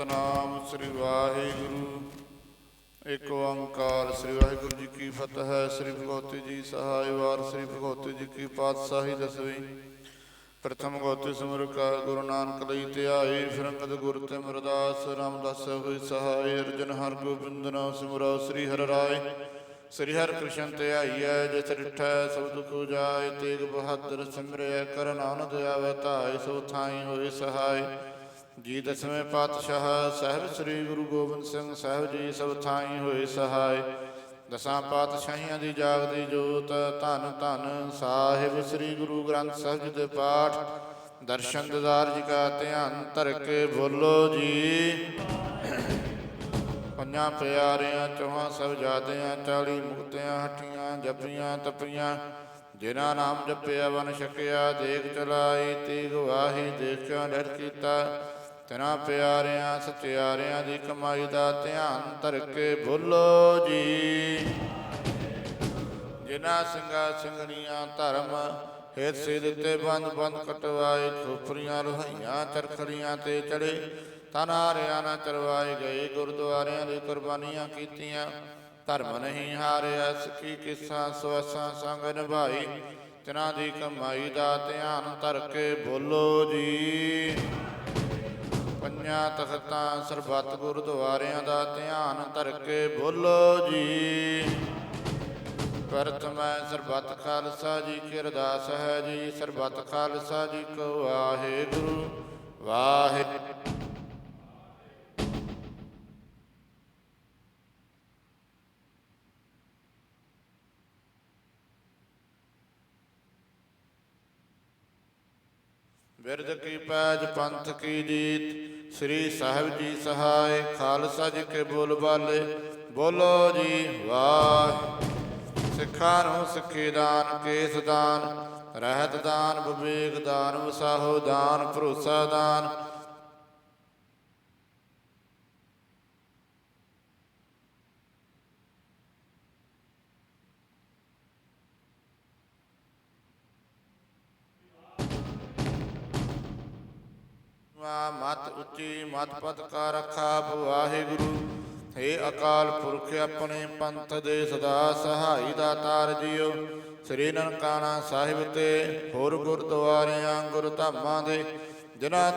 ਸਤਨਾਮ ਸ੍ਰੀ ਵਾਹਿਗੁਰੂ। ਇੱਕ ਓੰਕਾਰ ਸ੍ਰੀ ਵਾਹਿਗੁਰੂ ਜੀ ਕੀ ਫਤਿਹ ਸ੍ਰੀ ਭਗਵਤੀ ਜੀ ਸਹਾਇ ਵਾਰ ਸ੍ਰੀ ਭਗਵਤੀ ਜੀ ਕੀ ਪਾਤਸ਼ਾਹੀ ਦਸਵੀਂ। ਪ੍ਰਥਮ ਗੋਤਿ ਸਿਮਰ ਕਾ ਗੁਰੂ ਨਾਨਕ ਲਈ ਧਿਆਏ ਫਿਰ ਗੁਰ ਤੇ ਮਰਦਾਸ ਰਾਮਦਾਸ ਹੋਈ ਸਹਾਇ ਅਰਜਨ ਹਰ ਗੋਬਿੰਦ ਨਾਮ ਸਿਮਰੋ ਸ੍ਰੀ ਹਰਿ ਰਾਏ। ਸ੍ਰੀ ਹਰਿ ਕ੍ਰਿਸ਼ਨ ਧਿਆਈਐ ਜਿਸ ਡਿਠੈ ਸਭ ਦੁਖ ਜਾਏ ਤੇਗ ਬਹਾਦਰ ਸਿਮਰਿਆ ਕਰ ਨਾਨਕ ਆਵੇ ਧਾਇ ਸੋ ਥਾਈ ਹੋਏ ਸਹਾਇ ਜੀ ਦਸਵੇਂ ਪਾਤਸ਼ਾਹ ਸਾਹਿਬ ਸ੍ਰੀ ਗੁਰੂ ਗੋਬਿੰਦ ਸਿੰਘ ਸਾਹਿਬ ਜੀ ਸਭ ਥਾਈ ਹੋਏ ਸਹਾਇ ਦਸਾਂ ਪਾਤਸ਼ਾਹੀਆਂ ਦੀ ਜਾਗਦੀ ਜੋਤ, ਧੰਨ ਧੰਨ ਸਾਹਿਬ ਸ੍ਰੀ ਗੁਰੂ ਗ੍ਰੰਥ ਸਾਹਿਬ ਜੀ ਦੇ ਪਾਠ। ਦਰਸ਼ਨ ਦਿਦਾਰ ਜੀ ਕਾ ਧਿਆਨ ਧਰ ਕੇ ਬੋਲੋ ਜੀ। ਪੰਜਾਂ ਪਿਆਰਿਆਂ, ਚੌਹਾਂ ਸਭ ਜਾਦਿਆਂ ਚਾਲੀ ਮੁਕਤਿਆਂ ਹੱਟੀਆਂ, ਜਪੀਆਂ, ਤਪੀਆਂ, ਜਿਨ੍ਹਾਂ ਨਾਮ ਜਪਿਆ, ਵਨ ਛਕਿਆ, ਦੇਖ ਚਲਾਈ, ਤੀਗ ਗਵਾਹੀ ਦੇਖਿਆ ਡਰ ਕੀਤਾ। ਤੇਰਾ ਪਿਆਰਿਆਂ ਸਚਿਆਰਿਆਂ ਦੀ ਕਮਾਈ ਦਾ ਧਿਆਨ ਧਰ ਕੇ ਬੋਲੋ ਜੀ। ਜਿਨ੍ਹਾਂ ਸਿੰਘਾਂ ਸਿੰਘਣੀਆਂ ਧਰਮ ਹੇਤ ਸੇ ਦਿੱਤੇ ਬੰਦ ਬੰਦ ਕਟਵਾਏ, ਖੋਪਰੀਆਂ ਲੋਹਾਈਆਂ ਚਰਖੜੀਆਂ ਤੇ ਚੜੇ ਤਨਾਰਿਆਂ ਨਾ ਚਰਵਾਏ ਗਏ, ਗੁਰਦੁਆਰਿਆਂ ਦੀ ਕੁਰਬਾਨੀਆਂ ਕੀਤੀਆਂ। ਧਰਮ ਨਹੀਂ ਹਾਰਿਆ ਸਕੀ ਕਿਸਾ, ਸਵਸਾਂ ਸੰਗ ਨਿਭਾਈ ਤਿਨਾਂ ਦੀ ਕਮਾਈ ਦਾ ਧਿਆਨ ਧਰ ਕੇ ਬੋਲੋ ਜੀ। ਪੰਜਾਂ ਤਖਤਾਂ ਸਰਬੱਤ ਗੁਰਦੁਆਰਿਆਂ ਦਾ ਧਿਆਨ ਧਰ ਕੇ ਬੋਲੋ ਜੀ। ਪ੍ਰਥਮੈ ਸਰਬੱਤ ਖਾਲਸਾ ਜੀ ਕੀ ਅਰਦਾਸ ਹੈ ਜੀ। ਸਰਬੱਤ ਖਾਲਸਾ ਜੀ ਕੋ ਵਾਹਿਗੁਰੂ ਵਾਹਿਗੁਰੂ। ਬਿਰਧ ਕੀ ਪੈਜ ਪੰਥ ਕੀ ਜੀਤ ਸ੍ਰੀ ਸਾਹਿਬ ਜੀ ਸਹਾਇ ਖਾਲਸਾ ਜੀ ਕੇ ਬੋਲ ਬਾਲੇ। ਬੋਲੋ ਜੀ, ਵਾਹ। ਸਿੱਖਾਂ ਨੂੰ ਸਿੱਖੀ ਦਾਨ, ਕੇਸ ਦਾਨ, ਰਹਿਤ ਦਾਨ, ਵਿਵੇਕ ਦਾਨ, ਵਸਾਹੋ ਦਾਨ, ਭਰੋਸਾ ਦਾਨ। ਮਤ ਉੱਚੀ, ਮਤ ਪਤ ਕਾ ਰੱਖਾ ਵਾਹਿਗੁਰੂ। ਹੇ ਅਕਾਲ ਪੁਰਖ ਆਪਣੇ ਪੰਥ ਦੇ ਸਦਾ ਸਹਾਈ ਦਾਤਾਰ ਜੀਓ ਸ੍ਰੀ ਨਨਕਾਣਾ ਸਾਹਿਬ ਤੇ ਹੋਰ ਗੁਰਦੁਆਰਿਆਂ, ਗੁਰਧਾਮਾਂ ਦੇ ਜਿਨ੍ਹਾਂ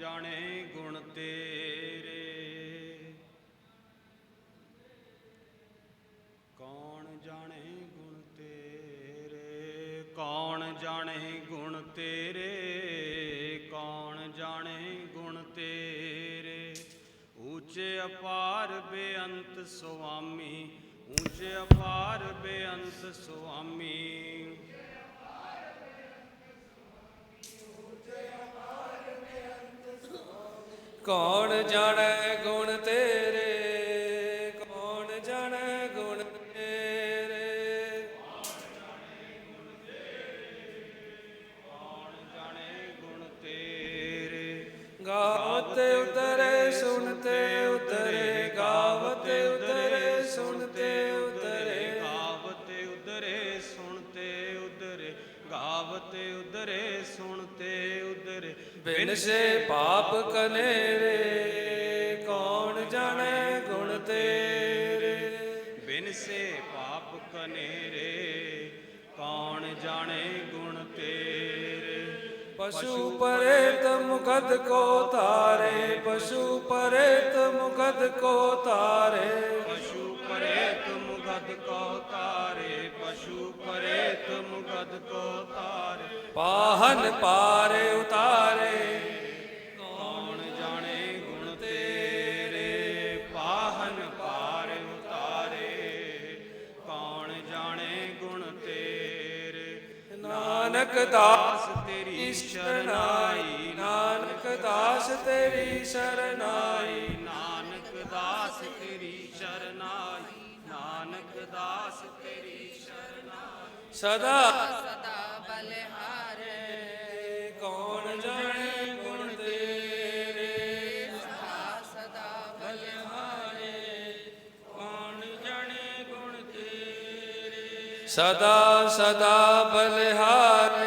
ਜਾਣੇ ਗੁਣ ਤੇਰੇ। ਕੌਣ ਜਾਣੇ ਗੁਣ ਤੇਰੇ? ਕੌਣ ਜਾਣੇ ਗੁਣ ਤੇਰੇ? ਕੌਣ ਜਾਣੇ ਗੁਣ ਤੇਰੇ? ਉੱਚੇ ਅਪਾਰ ਬੇਅੰਤ ਸੁਆਮੀ, ਉੱਚੇ ਅਪਾਰ ਬੇਅੰਤ ਸੁਆਮੀ। ਕੌਣ ਜਾਣੈ ਗੁਣ? ਗਾਵਤੇ ਉਦਰੇ ਸੁਣਤੇ ਉਦਰੇ ਬਿਨ ਸੇ ਪਾਪ ਕਨੇਰੇ ਕੌਣ ਜਾਣੈ ਗੁਣ ਤੇਰੇ? ਬਿਨ ਸੇ ਪਾਪ ਕਨੇਰੇ ਕੌਣ ਜਾਣੇ ਗੁਣ ਤੇਰੇ? ਪਸ਼ੂ ਪਰੇਤ ਮੁਕਦ ਕੋ ਤਾਰੇ ਪਸ਼ੂ ਪਰੇਤ ਮੁਕਦ ਕੋ ਤਾਰੇ। ਪਸ਼ੂ ਪਰੇਤ ਮੁਗਦ ਕੋ ਤਾਰੇ ਪਸ਼ੂ ਪਰੇਤ ਮੁਗਦ ਕੋ ਤਾਰੇ। ਪਾਹਨ ਪਾਰੇ ਉਤਾਰੇ। ਕੌਣ ਜਾਣੇ ਗੁਣ ਤੇਰੇ? ਪਾਹਨ ਪਾਰ ਉਤਾਰੇ। ਕੌਣ ਜਾਣੇ ਗੁਣ ਤੇਰੇ? ਨਾਨਕ ਦਾਸ ਤੇਰੀ ਸ਼ਰਨਾਈ। ਨਾਨਕ ਦਾਸ ਤੇਰੀ ਸ਼ਰਨਾਈ। ਨਾਨਕ ਦਾਸ ਤੇਰੀ ਸ਼ਰਨਾਈ ਸਦਾ ਸਦਾ ਬਲਿਹਾਰੇ ਕੌਣ ਜਾਣੇ ਗੁਣ ਤੇਰੇ? ਸਦਾ ਸਦਾ ਬਲਿਹਾਰੇ ਕੌਣ ਜਾਣੇ ਗੁਣ ਤੇਰੇ? ਸਦਾ ਸਦਾ ਬਲਿਹਾਰੇ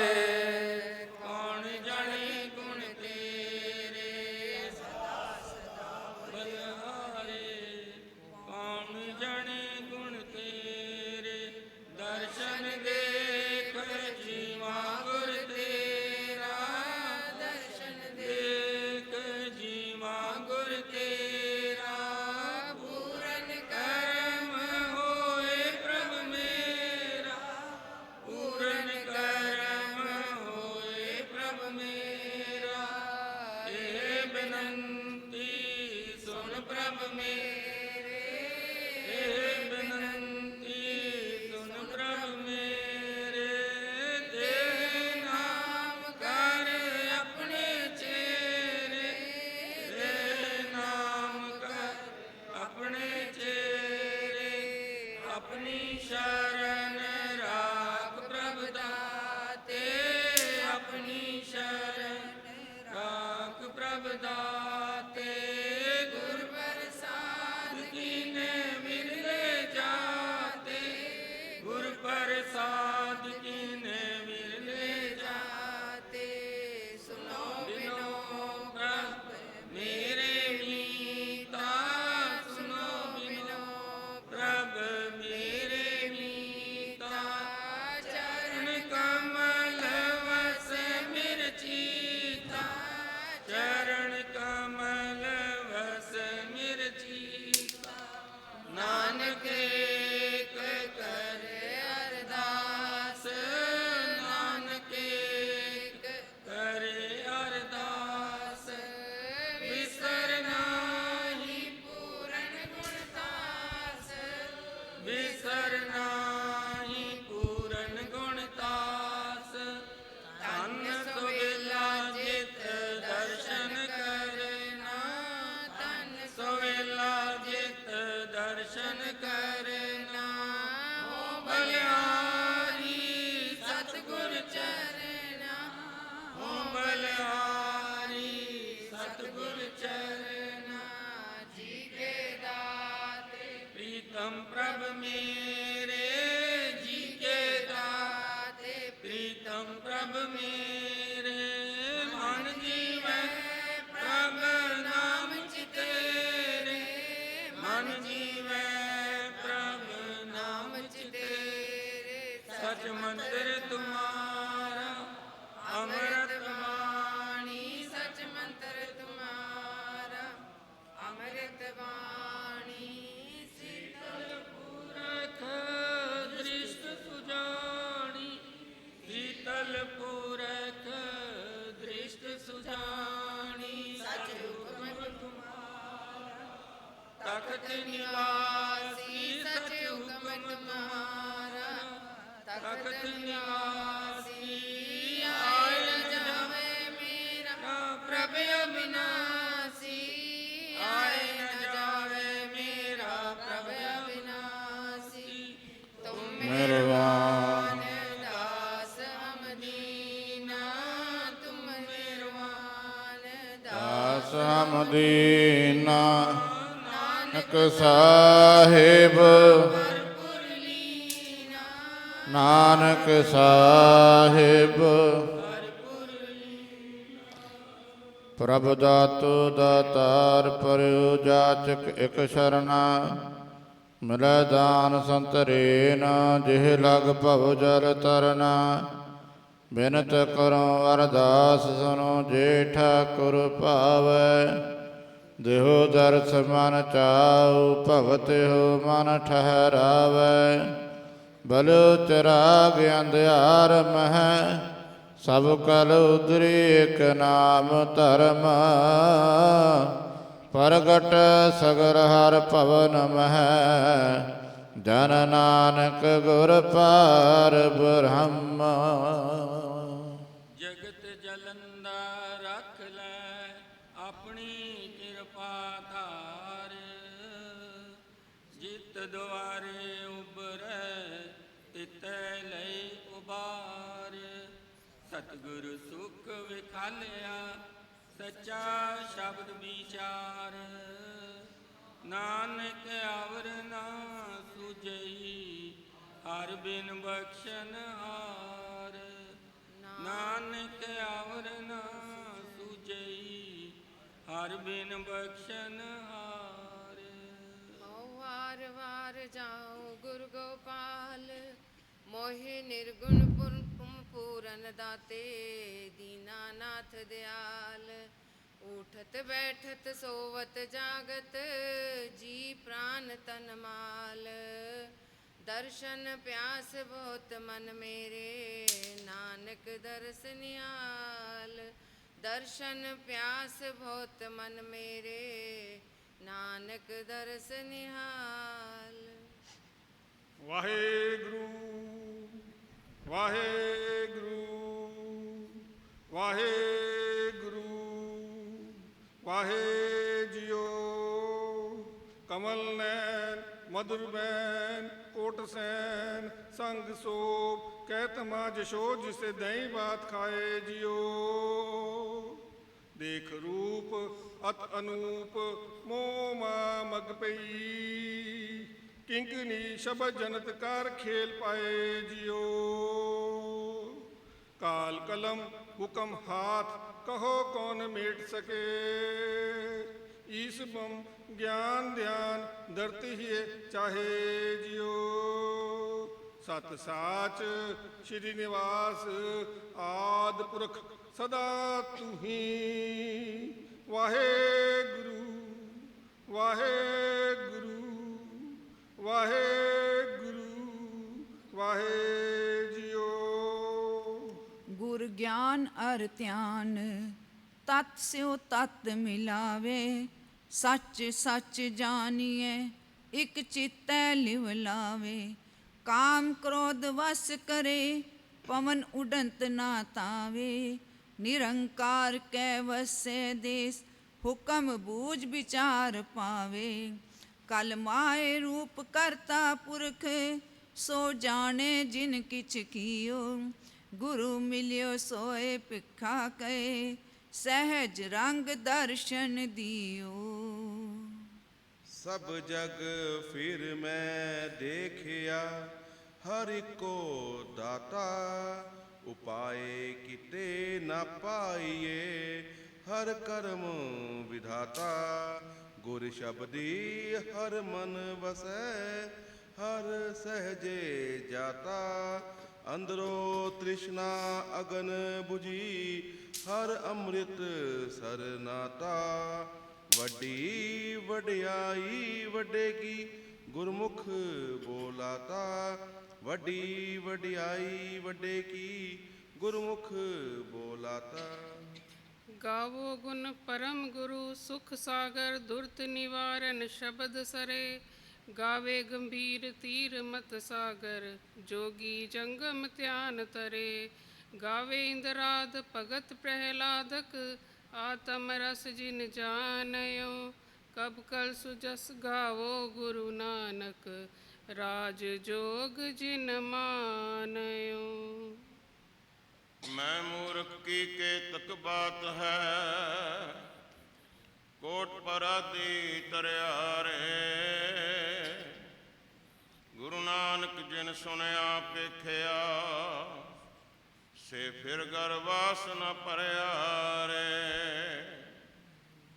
ਤਖਤ ਨਿਵਾਸੀ ਸਚ ਹੁਕਮ ਤੁਮਾਰਾ। ਤਖਤ ਨਿਵਾਸੀ ਆਏ ਨ ਜਾਵੇ ਮੇਰਾ ਪ੍ਰਭ ਅਬਿਨਾਸੀ। ਆਏ ਨ ਜਾਵੇ ਮੇਰਾ ਪ੍ਰਭ ਅਬਿਨਾਸੀ। ਤੁਮ ਮਿਹਰਬਾਨ ਦਾਸ ਹਮ ਦੀਨਾ ਤੁਮ ਮਿਹਰਬਾਨ ਦਾਸ ਹਮ ਦੀਨਾ ਨਾਨਕ ਸਾਹਿਬ। ਨਾਨਕ ਸਾਹਿਬ। ਪ੍ਰਭ ਦਾਤੋ ਦਾਤਾਰ ਪਰਿਉ ਜਾਚਕ ਇਕ ਸ਼ਰਨਾ। ਮਿਲੈ ਦਾਨ ਸੰਤਰੇਨ, ਜਿਹ ਲਗ ਭਵ ਜਲ ਤਰਨਾ। ਬਿਨਤ ਕਰੋ ਅਰਦਾਸ ਸੁਨੋ ਜੇਠਾ ਠਾਕੁਰ ਭਾਵੈ। ਦੇਹੋ ਦਰਸ ਮਨ ਚਾਉ ਭਵਤ ਹੋ ਮਨ ਠਹਿਰਾਵੈ। ਬਲ ਚਰਾਗ ਅੰਧਿਆਰ ਮਹਿ, ਸਭ ਕਲ ਉਦਰੀ ਇਕ ਨਾਮ ਧਰਮ। ਪ੍ਰਗਟ ਸਗਰ ਹਰ ਭਵਨ ਮਹਿ, ਜਨ ਨਾਨਕ ਗੁਰ ਪਾਰ ਬ੍ਰਹਮ। ਸਤਿਗੁਰ ਸੁਖ ਵਿਖਾਲਿਆ, ਸੱਚਾ ਸ਼ਬਦ ਵਿਚਾਰ। ਨਾਨਕ ਆਵਰ ਨਾ ਸੁਜਈ ਹਰ ਬਿਨ ਬਖਸ਼ਨ ਹਾਰ। ਨਾਨਕ ਆਵਰ ਨਾ ਸੁਜਈ ਹਰ ਬਿਨ ਬਖਸ਼ਨ ਹਾਰ। ਮਉ ਵਾਰ ਵਾਰ ਜਾਉ ਗੁਰ ਗੋਪਾਲ, ਮੋਹਿ ਨਿਰਗੁਣ ਪੁਰ- ਪੂਰਨ ਦਾਤੇ ਦੀਨਾਨਾਥ ਦਿਆਲ, ਉਠਤ ਬੈਠਤ ਸੋਵਤ ਜਾਗਤ, ਜੀ ਪ੍ਰਾਨ ਤਨ ਮਾਲ। ਦਰਸ਼ਨ ਪਿਆਸ ਬਹੁਤ ਮਨ ਮੇਰੇ, ਨਾਨਕ ਦਰਸ ਨਿਹਾਲ ਦਰਸ਼ਨ ਪਿਆਸ ਬਹੁਤ ਮਨ ਮੇਰੇ, ਨਾਨਕ ਦਰਸ ਨਿਹਾਲ। ਵਾਹਿਗੁਰੂ ਵਾਹਿਗੁਰੂ। ਵਾਹਿਗੁਰੂ ਵਾਹਿ ਜਿਉ ਕਮਲ ਨੈਣ ਮధుਰ ਬੈਨ ਕੋਟ ਸੈਨ ਸੰਗ ਸੋਪ ਕਹਿਤ ਮਾ ਜਸ਼ੋ ਜਿਸੇ ਦਹੀਂ ਬਾਤ ਖਾਏ ਜਿਉ। ਦੇਖ ਰੂਪ, ਅਤ ਅਨੂਪ, ਮੋਹ ਮਾ ਮਗ ਪਈ। ਕਿੰਕਨੀ ਸ਼ਬਦ ਜਨਤ ਕਰ ਖੇਲ ਪਾਏ ਜਿਉ। ਕਾਲ ਕਲਮ ਹੁਕਮ ਹਾਥ ਕਹੋ ਕੌਣ ਮੇਟ ਸਕੇ ਈਸ ਬਮ ਗਿਆਨ ਧਿਆਨ ਦਰਤ ਹੀ ਚਾਹੇ ਜਿਉ ਸਤ ਸਾਚ ਸ਼੍ਰੀ ਨਿਵਾਸ ਆਦ ਪੁਰਖ ਸਦਾ ਤੁਹੀ ਵਾਹਿਗੁਰੂ ਵਾਹਿਗੁਰੂ ਵਾਹਿਗੁਰੂ ਵਾਹਿ ਜਿਉ ਗੁਰ ਗਿਆਨ ਅਰ ਧਿਆਨ, ਤਤ ਸਿਉ ਤਤ ਮਿਲਾਵੇ, ਸੱਚ ਸੱਚ ਜਾਣੀਏ ਇਕ ਚਿਤੈ ਲਿਵ ਲਾਵੇ। ਕਾਮ ਕ੍ਰੋਧ ਵਸ ਕਰੇ, ਪਵਨ ਉਡੰਤ ਨਾ ਤਾਵੇ। ਨਿਰੰਕਾਰ ਕੈ ਵਸੈ ਦੇਸ, ਹੁਕਮ ਬੂਝ ਵਿਚਾਰ ਪਾਵੇ। ਕਲ ਮਾਏ ਰੂਪ ਕਰਤਾ ਪੁਰਖ, ਸੋ ਜਾਣੇ ਜਿਨ ਕਿਛ ਕੀਓ। ਗੁਰੂ ਮਿਲਿਓ ਸੋਏ ਭਿਖਾ ਕਏ, ਸਹਿਜ ਰੰਗ ਦਰਸ਼ਨ ਦਿਓ। ਸਭ ਜਗ ਫਿਰ ਮੈਂ ਦੇਖਿਆ, ਹਰ ਕੋ ਦਾਤਾ ਉਪਾਏ ਕਿਤੇ ਨਾ ਪਾਈਏ, ਹਰ ਕਰਮ ਵਿਧਾਤਾ ਗੁਰ ਸ਼ਬਦੀ ਹਰ ਮਨ ਵਸੈ, ਹਰ ਸਹਜੇ ਜਾਤਾ ਅੰਦਰੋ ਤ੍ਰਿਸ਼ਨਾ ਅਗਨ 부ਜੀ ਹਰ ਅੰਮ੍ਰਿਤ ਸਰਨਾਤਾ। ਵੱਡੀ ਵਡਿਆਈ ਵੱਡੇ ਕੀ ਗੁਰਮੁਖ ਬੋਲਾਤਾ। ਵੱਡੀ ਵਡਿਆਈ ਵੱਡੇ ਕੀ ਗੁਰਮੁਖ ਬੋਲਾਤਾ। ਗਾਵੋ ਗੁਣ ਪਰਮ ਗੁਰੂ, ਸੁਖ ਸਾਗਰ ਦੁਰਤ ਨਿਵਾਰਨ ਸ਼ਬਦ ਸਰੇ। ਗਾਵੇ ਗੰਭੀਰ ਤੀਰ ਮਤ ਸਾਗਰ, ਜੋਗੀ ਜੰਗਮ ਧਿਆਨ ਤਰੇ। ਗਾਵੇ ਇੰਦਰਾਦ ਭਗਤ ਪ੍ਰਹਿਲਾਦਕ, ਆਤਮ ਰਸ ਜਿਨ ਜਾਣਿਓ। ਕਬ ਕਲ ਸੁਜਸ ਗਾਵੋ ਗੁਰੂ ਨਾਨਕ, ਰਾਜ ਜੋਗ ਜਿਨ ਮਾਨਿਓ। ਮੈਂ ਮੂਰਖ ਕੀ ਕੇ ਤਕ ਬਾਤ ਹੈ? ਕੋਟ ਪਰਾਦੀ ਤਰਿਆਰੇ ਗੁਰੂ ਨਾਨਕ ਜਿਨ ਸੁਣਿਆ ਪੇਖਿਆ ਸੇ ਫਿਰ ਗਰਵਾਸ ਨ ਭਰਿਆ ਰੇ।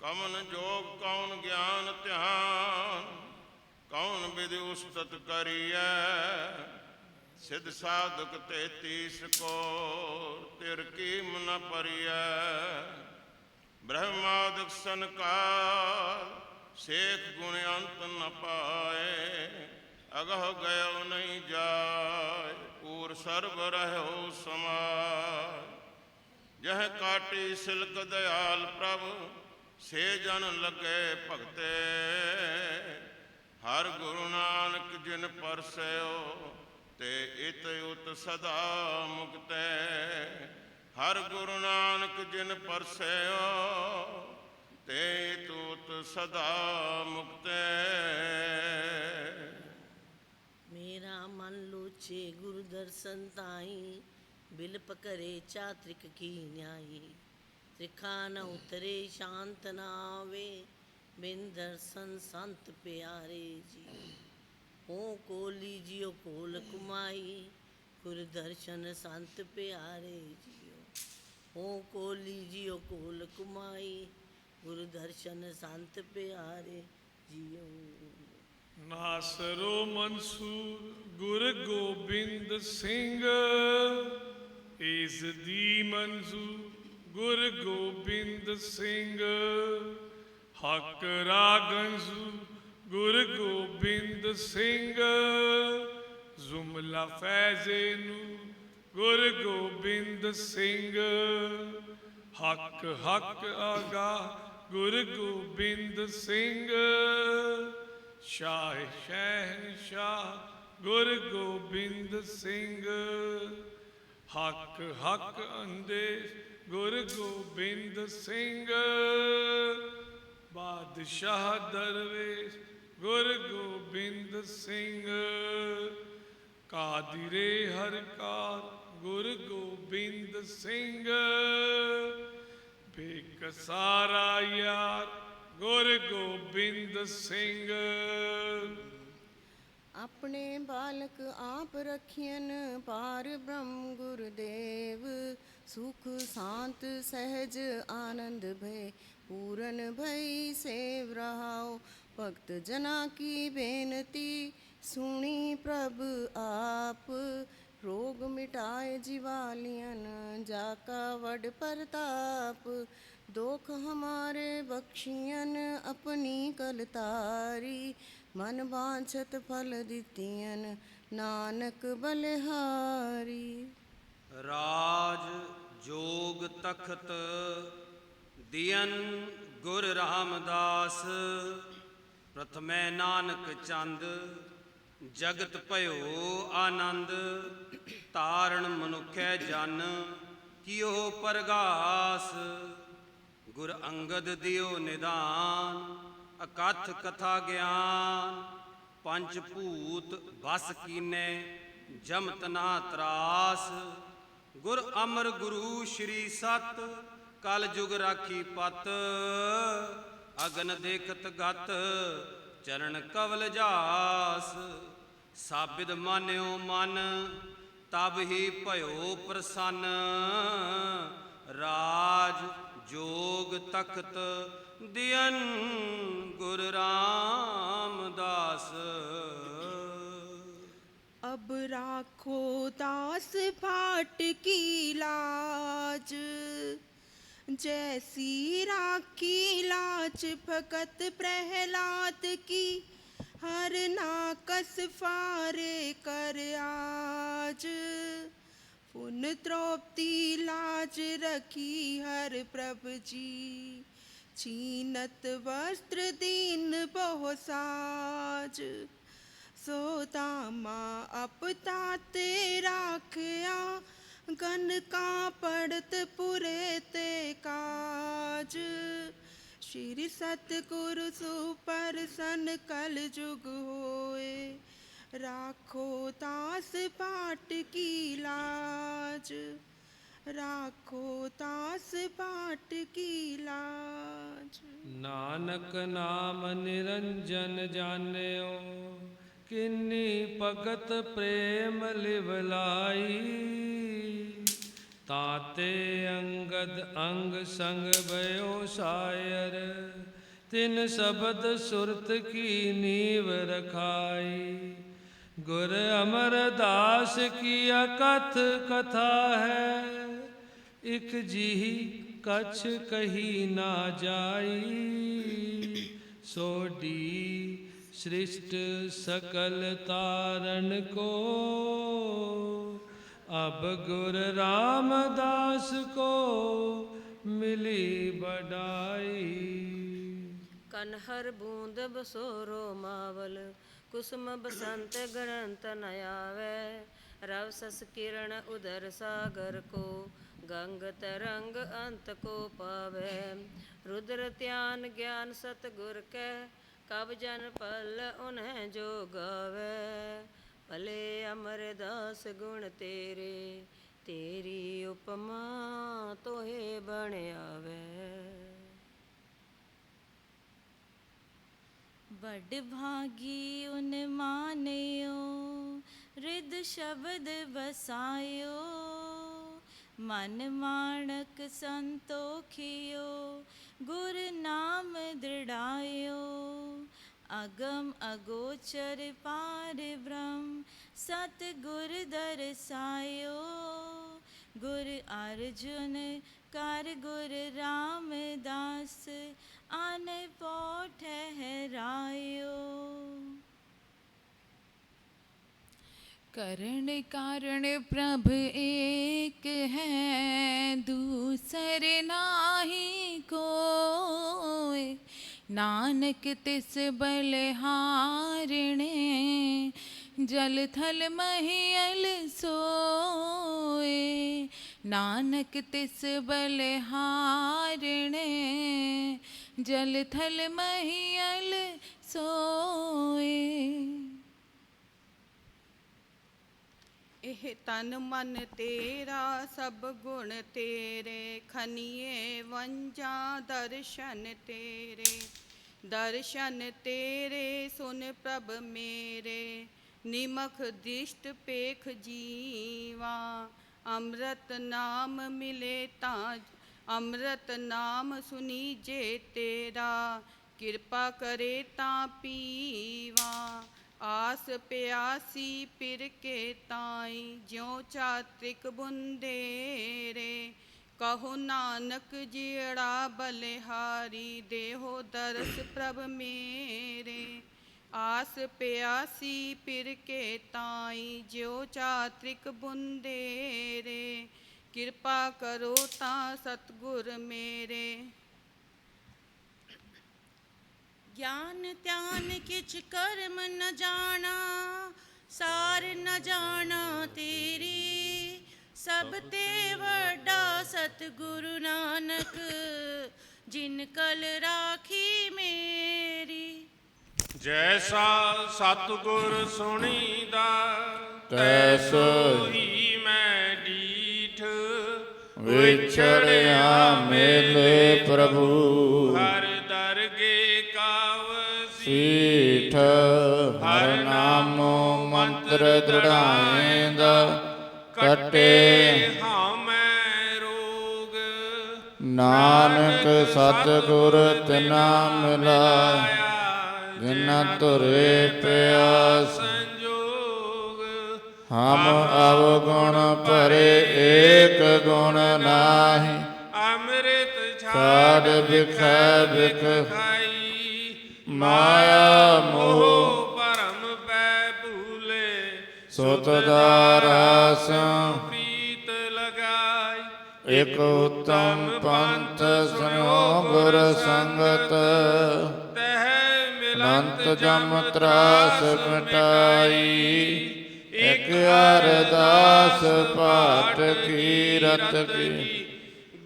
ਕਮਨ ਜੋਗ ਕੌਣ ਗਿਆਨ ਧਿਆਨ, ਕੌਣ ਵਿਧਿ ਉਸਤਤ ਕਰੀਐ। ਸਿਧ ਸਾਧਕ ਤੇਤੀਸ ਕੋ ਤਿਰ ਕੀਮ ਨ ਪਰਿਐ ਬ੍ਰਹਮਾਦਿਕ ਸੰਕਾਰ ਸੇਖ ਗੁਣ ਅੰਤ ਨ ਪਾਏ, ਅਗਹ ਗਇਓ ਨਹੀਂ ਜਾਏ, ਪੂਰ ਸਰਬ ਰਹਿਓ ਸਮਾਏ। ਜਹ ਕਾਟੀ ਸਿਲਕ ਦਿਆਲ ਪ੍ਰਭ, ਸੇ ਜਨ ਲੱਗੇ ਭਗਤੇ। ਹਰ ਗੁਰੂ ਨਾਨਕ ਜਿਨ ਪਰਸਿਓ, ਤੇ ਇਤ ਉਤ ਸਦਾ ਮੁਕਤੈ। ਹਰ ਗੁਰੂ ਨਾਨਕ ਜਿਨ ਪਰਸਿਓ ਤੇ ਇਤ ਸਦਾ ਮੁਕਤੈ। ਮੇਰਾ ਮਨ ਲੋਚੇ, ਗੁਰ ਦਰਸ਼ਨ ਤਾਈ ਬਿਲਪ ਕਰੇ ਚਾਤ੍ਰਿਕ ਕੀ ਨਿਆਈ। ਤ੍ਰਿਖਾ ਨ ਉਤਰੇ, ਸ਼ਾਂਤ ਨਾ ਆਵੇ, ਬਿਨ ਦਰਸ਼ਨ ਸੰਤ ਪਿਆਰੇ ਜੀ। ਹੋ ਕੋਲੀ ਜਿਉ ਕੋਲ ਕੁਮਾਈ ਗੁਰ ਦਰਸ਼ਨ ਸੰਤ ਪਿਆਰੇ ਜੀਓ ਹੋ ਕੋਲੀ ਜਿਉ ਕੋਲ ਕੁਮਾਈ ਗੁਰ ਦਰਸ਼ਨ ਸੰਤ ਪਿਆਰੇ ਜੀਓ। ਨਾਸਰੋ ਮਨਸੂਰ ਗੁਰ ਗੋਬਿੰਦ ਸਿੰਘ। ਇਸ ਦੀ ਮਨਜ਼ੂਰ ਗੁਰ ਗੋਬਿੰਦ ਸਿੰਘ। ਹੱਕ ਰਾਗੰਜ਼ੂ ਗੁਰ ਗੋਬਿੰਦ ਸਿੰਘ। ਜ਼ੁਮਲਾ ਫੈਜ਼ੇ ਨੂੰ ਗੁਰ ਗੋਬਿੰਦ ਸਿੰਘ। ਹੱਕ ਹੱਕ ਆਗਾ ਗੁਰ ਗੋਬਿੰਦ ਸਿੰਘ। ਸ਼ਾਹ ਸ਼ਹਿਨਸ਼ਾਹ ਗੁਰ ਗੋਬਿੰਦ ਸਿੰਘ। ਹੱਕ ਹੱਕ ਅੰਦੇਸ਼ ਗੁਰ ਗੋਬਿੰਦ ਸਿੰਘ। ਬਾਦਸ਼ਾਹ ਦਰਵੇਸ਼ ਗੁਰ ਗੋਬਿੰਦ ਸਿੰਘ। ਕਾਦਿਰੇ ਹਰਕਾਰ ਗੁਰ ਗੋਬਿੰਦ ਸਿੰਘ। ਬੇਕ ਸਾਰਾ ਯਾਰ, ਗੁਰ ਗੋਬਿੰਦ ਸਿੰਘ। ਆਪਣੇ ਬਾਲਕ ਆਪ ਰਖਿਅਨ, ਪਾਰ ਬ੍ਰਹਮ ਗੁਰਦੇਵ। ਸੁਖ ਸ਼ਾਂਤ ਸਹਿਜ ਆਨੰਦ ਭੈ ਪੂਰਨ ਭਈ ਸੇਵ ਰਹਾਓ ਭਗਤ ਜਨਾ ਕੀ ਬੇਨਤੀ, ਸੁਣੀ ਪ੍ਰਭ ਆਪ। ਰੋਗ ਮਿਟਾਏ ਜਿਵਾਲਿयन ਜਾਕਾ ਵਡ ਪ੍ਰਤਾਪ। ਦੋਖ ਹਮਾਰੇ ਬਖਸ਼ੀਅਨ ਆਪਣੀ ਕਲਤਾਰੀ। ਮਨ ਬਾਂਛਤ ਫਲ ਦਿੱਤੀਅਨ ਨਾਨਕ ਬਲਿਹਾਰੀ। ਰਾਜ ਜੋਗ ਤਖਤ ਦਿਯਨ ਗੁਰ ਰਾਮਦਾਸ। ਪ੍ਰਥਮੈ ਨਾਨਕ ਚੰਦ ਜਗਤ ਭਇਓ ਆਨੰਦ, ਤਾਰਣ ਮਨੁਖੈ ਜਨ ਕਿਉ ਪਰਗਾਸ। ਗੁਰ ਅੰਗਦ ਦਿਓ ਨਿਦਾਨ, ਅਕਥ ਕਥਾ ਗਿਆਨ। ਪੰਜ ਭੂਤ ਬਸ ਕੀਨੇ, ਜਮਤ ਨਾ ਤਰਾਸ। ਗੁਰ ਅਮਰ ਗੁਰੂ ਸ਼੍ਰੀ ਸਤ, ਕਲ ਜੁਗ ਰਾਖੀ ਪਤ। ਅਗਨ ਦੇਖਤ ਗਤ, ਚਰਨ ਕਵਲ ਜਾਸ। ਸਾਬਿਦ ਮਾਨਿਓ ਮਨ, ਤਬ ਹੀ ਭਇਓ ਪ੍ਰਸੰਨ। ਰਾਜ ਜੋਗ ਤਖਤ ਦਿਨ ਗੁਰ ਰਾਮਦਾਸ। ਅਬ ਰਾਖੋ ਦਾਸ ਭਾਟ ਕੀ ਲਾਜ, ਜੈਸੀ ਰਾਖੀ ਲਾਜ ਫਕਤ ਪ੍ਰਹਿਲਾਦ ਕੀ ਹਰ ਨਾ ਕਸ ਫਾਰੇ ਕਰ ਆਜ। ਪੁਨ ਤ੍ਰੋਪਤੀ ਲਾਜ ਰਖੀ ਹਰ ਪ੍ਰਭ ਜੀ। ਚੀਨਤ ਵਸਤਰ ਦੀਨ ਬਹੁ ਸਾਜ। ਸੋ ਤਾਮਾ ਅਪਤਾ ਤੇ ਰਾਖਿਆ, ਗਨ ਕਾ ਪੜਤ ਪੁਰੇ ਤੇ ਕਾਜ। ਸ਼੍ਰੀ ਸਤਿਗੁਰ ਸੁਪਰਸਨ ਕਲ ਜੁਗ ਹੋਏ। ਰਾਖੋ ਤਾਸ ਪਾਟ ਕੀ ਲਾਜ। ਰਾਖੋ ਤਾਸ ਪਾਟ ਕੀ ਲਾਜ। ਨਾਨਕ ਨਾਮ ਨਿਰੰਜਨ ਜਾਣਿਓ, ਕਿੰਨੀ ਭਗਤ ਪ੍ਰੇਮ ਲਿਵ ਲਾਈ ਤਾਤੇ ਅੰਗਦ ਅੰਗ ਸੰਗ ਭਇਓ ਸਾਇਰ, ਤਿਨ ਸ਼ਬਦ ਸੁਰਤ ਕੀ ਨੀਵ ਰਖਾਈ। ਗੁਰ ਅਮਰਦਾਸ ਕੀ ਅਕਥ ਕਥਾ ਹੈ, ਇਕ ਜੀਹੀ ਕਛ ਕਹੀ ਨਾ ਜਾਈ। ਸੋਡੀ ਸ੍ਰਿਸ਼ਟ ਸਕਲ ਤਾਰਨ ਕੋ। ਅਬ ਗੁਰ ਰਾਮਦਾਸ ਕੋ ਮਿਲੀ ਬਡਾਈ ਕਨਹਰ ਬੂੰਦ ਬਸੋਰੋ ਮਾਵਲ, ਕੁਸਮ ਬਸੰਤ ਗਰੰਤ ਨ ਆਵੈ। ਰਵ ਸਸ ਕਿਰਨ ਉਦਰ ਸਾਗਰ ਕੋ, ਗੰਗ ਤਰੰਗ ਅੰਤ ਕੋ ਪਾਵੈ। ਰੁਦਰ ਧਿਆਨ ਗਿਆਨ ਸਤਗੁਰ ਕੈ, ਕਬ ਜਨ ਪਲ ਉਨਹਿ ਜੋ ਗਾਵੈ। ਭਲੇ ਅਮਰਦਾਸ ਗੁਣ ਤੇਰੇ, ਤੇਰੀ ਉਪਮਾ ਤੋਹੇ ਬਣ ਆਵੈ ਵੱਡ ਭਾਗੀ ਉਨ ਮਾਨਿਓ ਰਿਦ ਸ਼ਬਦ ਬਸਾਇਓ ਮਨ ਮਾਣਕ ਸੰਤੋਖਿਓ, ਗੁਰ ਨਾਮ ਦ੍ਰਿੜਾ अगम अगोचर पार ब्रह्म, सतगुर दरसायो। गुर अर्जुन, कर गुर रामदास, आन पौ ठहरायो करण कारण प्रभ एक है, दूसर नाही कोई। ਨਾਨਕ ਤਿਸ ਬਲਿਹਾਰਣੇ ਜਲ ਥਲ ਮਹੀਲ ਸੋਏ। ਨਾਨਕ ਤਿਸ ਬਲਿਹਾਰਣੇ ਜਲ ਥਲ ਮਹੀਲ ਸੋਏ। ਇਹ ਤਨ ਮਨ ਤੇਰਾ, ਸਭ ਗੁਣ ਤੇਰੇ। ਖਨੀਏ ਵੰਜਾ ਦਰਸ਼ਨ ਤੇਰੇ। ਦਰਸ਼ਨ ਤੇਰੇ, ਸੁਨ ਪ੍ਰਭ ਮੇਰੇ। ਨਿਮਖ ਦਿਸ਼ਟ ਪੇਖ ਜੀਵਾ। ਅੰਮ੍ਰਿਤ ਨਾਮ ਮਿਲੇ ਤਾਂ ਅੰਮ੍ਰਿਤ ਨਾਮ ਸੁਨੀ ਜੇ ਤੇਰਾ। ਕਿਰਪਾ ਕਰੇ ਤਾਂ ਪੀਵਾ। ਆਸ ਪਿਆਸੀ ਪਿਰ ਕੇ ਤਾਈ, ਜਿਉ ਚਾਤ੍ਰਿਕ ਬੁੰਦੇਰੇ, ਕਹੋ ਨਾਨਕ ਜਿਹੜਾ ਬਲਿਹਾਰੀ, ਦੇਹੋ ਦਰਸ ਪ੍ਰਭ ਮੇਰੇ। ਆਸ ਪਿਆਸੀ ਪਿਰ ਕੇ ਤਾਈ, ਜਿਉ ਚਾਤ੍ਰਿਕ ਬੁੰਦੇਰੇ, ਕਿਰਪਾ ਕਰੋ ਤਾਂ ਸਤਗੁਰ ਮੇਰੇ। ਗਿਆਨ ਧਿਆਨ ਕਿਛ ਕਰਮ ਨ ਜਾਣਾ ਸਾਰ ਨ ਜਾਣਾ ਤੇਰੀ। ਸਭ ਤੇ ਵੱਡਾ ਸਤਿਗੁਰੂ ਨਾਨਕ ਜਿਨ ਕਲ ਰਾਖੀ ਮੇਰੀ। ਜੈਸਾ ਸਤਿਗੁਰ ਸੁਣੀਦਾ ਤੈਸੋ ਹੀ ਮੈਂ ਡੀਠ। ਵਿਛੜਿਆ ਮੇਲੇ ਪ੍ਰਭੂ। ਸੀਠ ਹਰ ਨਾਮੋ ਮੰਤਰ ਦ੍ਰਿੜਾਏਂਦਾ ਕਟੇ ਹਾਮੈ ਰੋਗ। ਨਾਨਕ ਸਤਿਗੁਰ ਤਿਨਾ ਮਿਲਾ ਜਿਨਾ ਤੁਰੇ ਪਿਆਸ। ਸੰਜੋਗ। ਹਮ ਅਵਗੁਣ ਭਰੇ ਏਕ ਗੁਣ ਨਾਹੀ। ਅੰਮ੍ਰਿਤ ਛਾੜ ਵਿਖੈ ਵਿਖ ਮਾਇਆ ਮੋਹ। ਭਰਮ ਪੈ ਭੂਲੇ। ਸੁਤ ਦਾਰਾਸ। ਪੀਤ ਇਕ ਉਤਮ ਪੰਥ ਸੁਨੋ ਗੁਰ ਸੰਗਤ। ਤਹ ਮਿਲੰਤ ਜਮ ਤਰਾਸ ਮਿਟਾਈ। ਇਕ ਅਰਦਾਸ ਪਾਠ ਕੀ ਰਤ ਕੀ।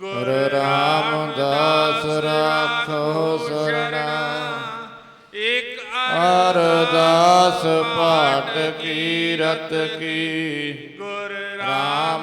ਗੁਰ ਰਾਮਦਾਸ ਰਾਖੋ ਸਰਣਾ ਅਰਦਾਸ ਪਾਠ ਕੀਰਤ ਕੀ। ਗੁਰ ਰਾਮ